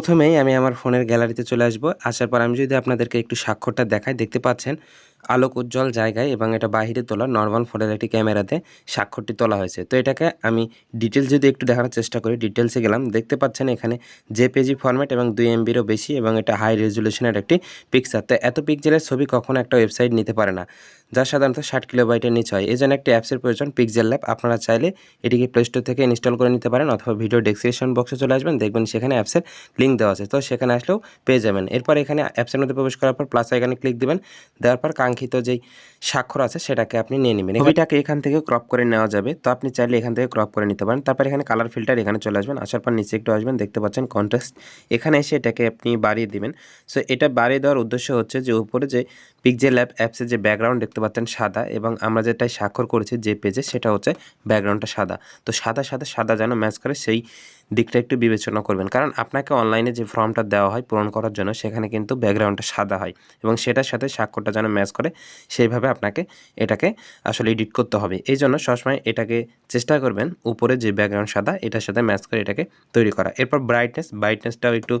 প্রথমেই আমি আমার ফোনের গ্যালারিতে চলে আসব। আসার পর আমি যদি আপনাদেরকে একটু স্বাক্ষরটা দেখাই, দেখতে পাচ্ছেন। আলোক উজ্জ্বল জায়গায় এবং এটা বাহিরে তোলা নর্মাল ফোনের একটি ক্যামেরাতে স্বাক্ষরটি তোলা হয়েছে। তো এটাকে আমি ডিটেলস যদি একটু দেখানোর চেষ্টা করি ডিটেলসে গেলাম, দেখতে পাচ্ছেন এখানে জেপিজি ফরম্যাট এবং দুই এমবিরও বেশি এবং এটা হাই রেজলিউশনের একটি পিকচার তো এত পিকজেলের ছবি কখনো একটা ওয়েবসাইট নিতে পারে না, যা সাধারণত ষাট কিলোবাইটের নিচে হয়। এই জন্য একটি অ্যাপসের প্রয়োজন পিকজেল ল্যাব আপনারা চাইলে এটিকে প্লে স্টোর থেকে ইনস্টল করে নিতে পারেন অথবা ভিডিও ডেসক্রিপশন বক্সে চলে আসবেন, দেখবেন সেখানে অ্যাপসের লিঙ্ক দেওয়া আছে। তো সেখানে আসলেও পেয়ে যাবেন। এরপর এখানে অ্যাপসের মধ্যে প্রবেশ করার পর প্লাস আইকানে ক্লিক দিবেন, দেওয়ার পর কাঙ্ক্ষিত যেই স্বাক্ষর আছে সেটাকে আপনি নিয়ে নেবেন। ছবিটাকে এখান থেকে ক্রপ করে নেওয়া যাবে। তো আপনি চাইলে এখান থেকে ক্রপ করে নিতে পারেন। তারপর এখানে কালার ফিল্টার এখানে চলে আসবেন। আসার পর নিচে একটু আসবেন দেখতে পাচ্ছেন কন্ট্রাস্ট এখানে এসে এটাকে আপনি বাড়িয়ে দিবেন। সো এটা বাড়িয়ে দেওয়ার উদ্দেশ্য হচ্ছে যে উপরে যে পিকজেল অ্যাপ অ্যাপসের যে ব্যাকগ্রাউন্ড দেখতে পাচ্ছেন সাদা এবং আমরা যেটাই স্বাক্ষর করেছি যে পেজে সেটা হচ্ছে ব্যাকগ্রাউন্ডটা সাদা। তো সাদা সাদা সাদা যেন ম্যাচ করে সেই দিকটা একটু বিবেচনা করবেন। কারণ আপনাকে অনলাইনে যে ফর্মটা দেওয়া হয় পূরণ করার জন্য সেখানে কিন্তু ব্যাকগ্রাউন্ডটা সাদা হয় এবং সেটার সাথে স্বাক্ষরটা যেন ম্যাচ করে সেইভাবে আপনাকে এটাকে আসলে এডিট করতে হবে। এই জন্য সবসময় এটাকে চেষ্টা করবেন উপরে যে ব্যাকগ্রাউন্ড সাদা এটার সাথে ম্যাচ করে এটাকে তৈরি করা। এরপর ব্রাইটনেস ব্রাইটনেসটাও একটু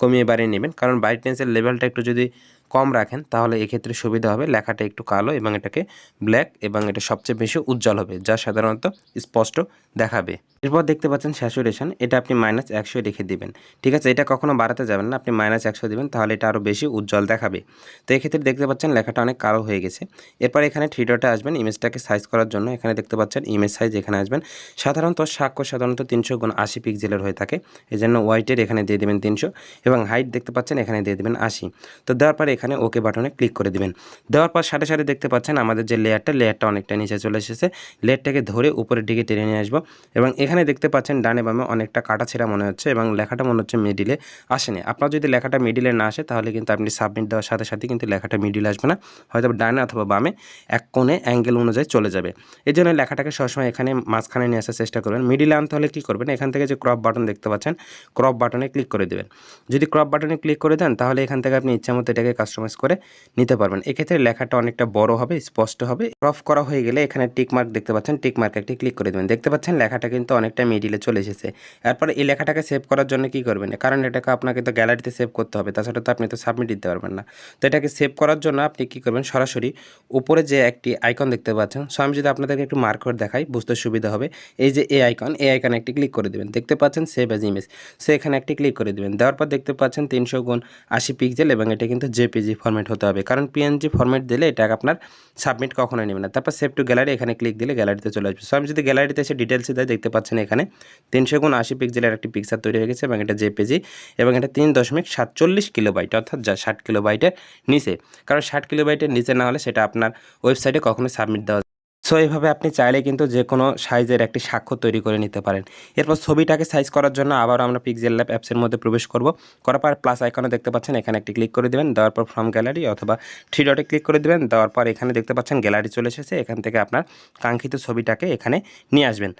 কমিয়ে বাড়িয়ে নেবেন। কারণ ব্রাইটনেসের লেভেলটা একটু যদি কম রাখেন তাহলে এক্ষেত্রে সুবিধা হবে। লেখাটা একটু কালো এবং এটাকে ব্ল্যাক এবং এটা সবচেয়ে বেশি উজ্জ্বল হবে, যা সাধারণত স্পষ্ট দেখাবে। এরপর দেখতে পাচ্ছেন স্যাচুরেশন, এটা আপনি মাইনাস একশো রেখে দিবেন। ঠিক আছে, এটা কখনো বাড়াতে যাবেন না, আপনি মাইনাস একশো দিবেন, তাহলে এটা আরও বেশি উজ্জ্বল দেখাবে। তো এক্ষেত্রে দেখতে পাচ্ছেন লেখাটা অনেক কালো হয়ে গেছে। এরপর এখানে থ্রি ডটে আসবেন, ইমেজটাকে সাইজ করার জন্য এখানে দেখতে পাচ্ছেন ইমেজ সাইজ এখানে আসবেন। সাধারণত স্বাক্ষর সাধারণত তিনশো গুণ আশি পিক্সেলের হয়ে থাকে এই জন্য হোয়াইটের এখানে দিয়ে দেবেন তিনশো এবং হাইট দেখতে পাচ্ছেন এখানে দিয়ে দেবেন আশি। তো দেওয়ার পর এখানে ওকে বাটনে ক্লিক করে দিবেন। দেওয়ার পর সাথে সাথে দেখতে পাচ্ছেন আমাদের যে লেয়ারটা লেয়ারটা অনেকটা নিচে চলে এসেছে। লেয়ারটাকে ধরে উপরের দিকে টেনে নিয়ে আসব এবং এখানে দেখতে পাচ্ছেন ডানে বামে অনেকটা কাটা ছেঁড়া মনে হচ্ছে এবং লেখাটা মনে হচ্ছে মিডিলে আসেনি। আপনার যদি লেখাটা মিডিলে না আসে, তাহলে কিন্তু আপনি সাবমিট দেওয়ার সাথে সাথে কিন্তু লেখাটা মিডিলে আসবে না। হয়তো ডানে অথবা বামে এক কোণে অ্যাঙ্গেল অনুযায়ী চলে যাবে। এই জন্য লেখাটাকে সবসময় এখানে মাঝখানে নিয়ে আসার চেষ্টা করবেন। মিডিলে আনতে হলে কী করবেন? এখান থেকে যে ক্রপ বাটন দেখতে পাচ্ছেন ক্রপ বাটনে ক্লিক করে দেবেন। যদি ক্রপ বাটনে ক্লিক করে দেন, তাহলে এখান থেকে আপনি ইচ্ছা মতো এটাকে কাস্টমাইজ করে নিতে পারবেন। এক্ষেত্রে লেখাটা অনেকটা বড় হবে, স্পষ্ট হবে। ক্রপ করা হয়ে গেলে এখানে টিক মার্ক দেখতে পাচ্ছেন টিক মার্ক একটি ক্লিক করে দেবেন। দেখতে পাচ্ছেন লেখাটা কিন্তু অনেকটা মিডিলে চলে এসেছে। এরপর এই লেখাটাকে সেভ করার জন্য কি করবেন? কারণ এটাকে আপনাকে তো গ্যালারিতে সেভ করতে হবে, তাছাড়া তো আপনি তো সাবমিট দিতে পারবেন না। তো এটাকে সেভ করার জন্য আপনি কি করবেন? সরাসরি উপরে যে একটি আইকন দেখতে পাচ্ছেন সো আমি যদি আপনাদেরকে একটু মার্ক করে দেখাই, বুঝতে সুবিধা হবে। এই যে এই আইকন এই আইকনে একটি ক্লিক করে দেবেন। দেখতে পাচ্ছেন সেভ এজ ইমেজ সো এখানে একটি ক্লিক করে দেবেন। দেওয়ার পর দেখতে পাচ্ছেন তিনশো গুণ আশি পিক্সেল এবং এটা কিন্তু জেপিজি ফরম্যাট হতে হবে। কারণ পিএনজি ফরম্যাট দিলে এটা আপনার সাবমিট কখনোই নেবে না। তারপর সেভ টু গ্যালারি এখানে ক্লিক দিলে গ্যালারিতে চলে আসবে। সো আমি যদি গ্যালারিতে এসে ডিটেলসে দেয় দেখতে পাচ্ছেন এখানে। তিনশো গুণ আশি পিক্সেলের একটি পিকচার তৈরি হয়ে গেছে এবং এটা জেপিজি এবং এটা তিন দশমিক সাতচল্লিশ কিলোবাইট অর্থাৎ যা ষাট কিলোবাইটের নিচে। কারণ ষাট কিলোবাইটের নিচে না হলে সেটা আপনার ওয়েবসাইটে কখনোই সাবমিট দেওয়া সো এইভাবে আপনি চাইলে কিন্তু যে কোনো সাইজের একটি স্বাক্ষর তৈরি করে নিতে পারেন। এরপর ছবিটাকে সাইজ করার জন্য আবার আমরা পিক্সেল ল্যাব অ্যাপসের মধ্যে প্রবেশ করব। করার পর প্লাস আইকনে দেখতে পাচ্ছেন, এখানে একটি ক্লিক করে দেবেন, দেওয়ার পর ফ্রম গ্যালারি অথবা থ্রি ডটে ক্লিক করে দেবেন, দেওয়ার পর এখানে দেখতে পাচ্ছেন গ্যালারি চলে এসেছে। এখান থেকে আপনার কাঙ্ক্ষিত ছবিটাকে এখানে নিয়ে আসবেন।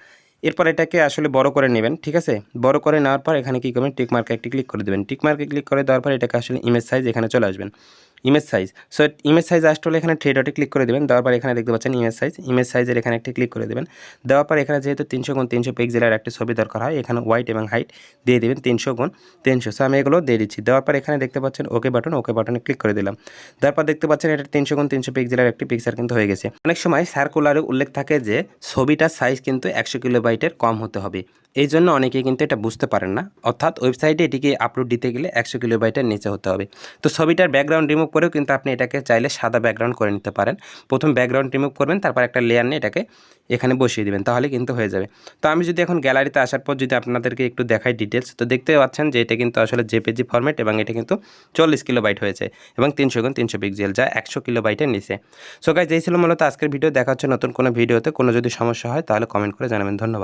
এরপর এটাকে আসলে বড় করে নেবেন, ঠিক আছে? বড় করে নেওয়ার পর এখানে কী করবেন? টিকমার্কে একটি ক্লিক করে দেবেন। টিকমার্কে ক্লিক করে দেওয়ার পর এটাকে আসলে ইমেজ সাইজ এখানে চলে আসবেন। Image size so image size আসতে হলে এখানে থ্রি ক্লিক করে দেবেন, দেওয়ার পর এখানে দেখতে পাচ্ছেন ইমেজ সাইজ ইমেজ সাইজের এখানে একটি ক্লিক করে দেবেন। দেওয়ার পর এখানে যেহেতু তিনশো গুণ তিনশো পিক্সেলের একটি ছবি দরকার হয়, এখানে হোয়াইট এবং হাইট দিয়ে দেবেন তিনশো গুণ তিনশো। সো আমি এগুলো দিয়ে দিচ্ছি। দেওয়ার পর এখানে দেখতে পাচ্ছেন ওকে বাটন ওকে বাটনে ক্লিক করে দিলাম। দেওয়ার পর দেখতে পাচ্ছেন এটা তিনশো গুণ তিনশো পিক্সেলের একটি পিকচার কিন্তু হয়ে গেছে। অনেক সময় সার্কুলারে উল্লেখ থাকে যে, ছবিটার সাইজ কিন্তু একশো কিলো কিলোবাইটের কম হতে হবে। এই জন্য অনেকে কিন্তু এটা বুঝতে পারেন না। অর্থাৎ ওয়েবসাইটে এটিকে আপলোড দিতে গেলে একশো কিলোবাইটের নিচে হতে হবে। তো ছবিটার ব্যাকগ্রাউন্ড রিমুভ করেও কিন্তু আপনি এটাকে চাইলে সাদা ব্যাকগ্রাউন্ড করে নিতে পারেন। প্রথম ব্যাকগ্রাউন্ড রিমুভ করবেন, তারপর একটা লেয়ার নিয়ে এটাকে এখানে বসিয়ে দেবেন, তাহলে কিন্তু হয়ে যাবে। তো আমি যদি এখন গ্যালারিতে আসার পর যদি আপনাদেরকে একটু দেখাই ডিটেলস তো দেখতে পাচ্ছেন যে এটা কিন্তু আসলে জেপিজি ফরম্যাট এবং এটা কিন্তু চল্লিশ কিলোবাইট হয়েছে এবং তিনশো গুণ তিনশো পিক্সেল যা একশো কিলোবাইটের নিচে। সো গাইজ এই ছিল মূলত আজকের ভিডিও দেখা হচ্ছে নতুন কোনো ভিডিওতে কোনো যদি সমস্যা হয়, তাহলে কমেন্ট করে জানাবেন। ধন্যবাদ।